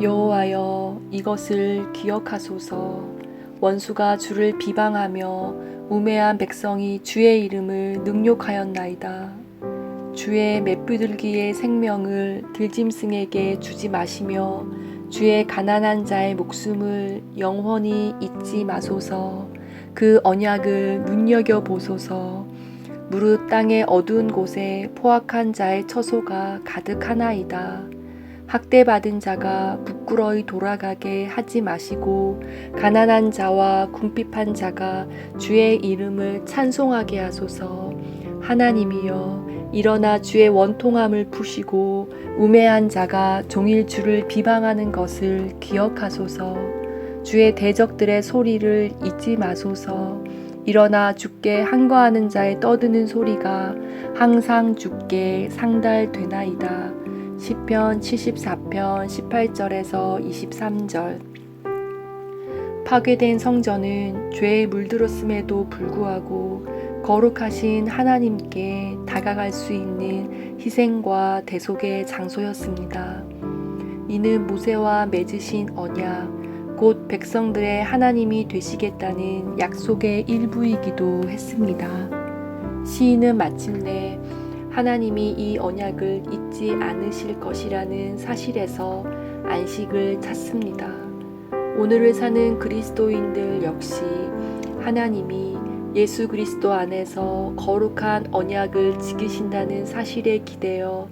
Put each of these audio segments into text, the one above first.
여호와여 이것을 기억하소서. 원수가 주를 비방하며 우매한 백성이 주의 이름을 능욕하였나이다. 주의 맷비둘기의 생명을 들짐승에게 주지 마시며 주의 가난한 자의 목숨을 영원히 잊지 마소서. 그 언약을 눈여겨 보소서. 무릇 땅의 어두운 곳에 포악한 자의 처소가 가득하나이다. 학대받은 자가 부끄러이 돌아가게 하지 마시고 가난한 자와 궁핍한 자가 주의 이름을 찬송하게 하소서. 하나님이여 일어나 주의 원통함을 푸시고 우매한 자가 종일 주를 비방하는 것을 기억하소서. 주의 대적들의 소리를 잊지 마소서. 일어나 주께 한거하는 자의 떠드는 소리가 항상 주께 상달되나이다. 시편 74편 18절에서 23절 파괴된 성전은 죄에 물들었음에도 불구하고 거룩하신 하나님께 다가갈 수 있는 희생과 대속의 장소였습니다. 이는 모세와 맺으신 언약, 곧 백성들의 하나님이 되시겠다는 약속의 일부이기도 했습니다. 시인은 마침내 하나님이 이 언약을 잊지 않으실 것이라는 사실에서 안식을 찾습니다. 오늘을 사는 그리스도인들 역시 하나님이 예수 그리스도 안에서 거룩한 언약을 지키신다는 사실에 기대어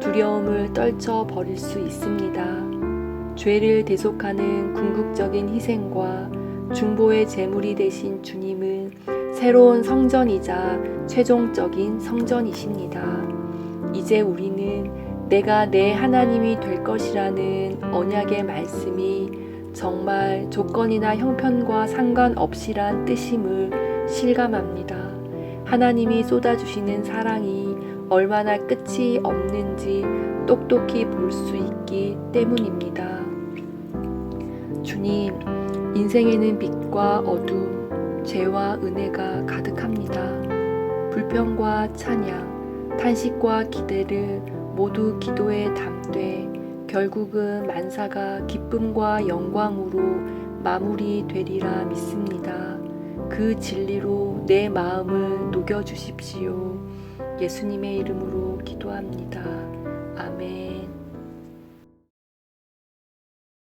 두려움을 떨쳐 버릴 수 있습니다. 죄를 대속하는 궁극적인 희생과 중보의 제물이 되신 주님은 새로운 성전이자 최종적인 성전이십니다. 이제 우리는 내가 내 하나님이 될 것이라는 언약의 말씀이 정말 조건이나 형편과 상관없이란 뜻임을 실감합니다. 하나님이 쏟아주시는 사랑이 얼마나 끝이 없는지 똑똑히 볼 수 있기 때문입니다. 주님, 인생에는 빛과 어둠, 죄와 은혜가 가득합니다. 불평과 찬양, 탄식과 기대를 모두 기도에 담되 결국은 만사가 기쁨과 영광으로 마무리되리라 믿습니다. 그 진리로 내 마음을 녹여주십시오. 예수님의 이름으로 기도합니다. 아멘.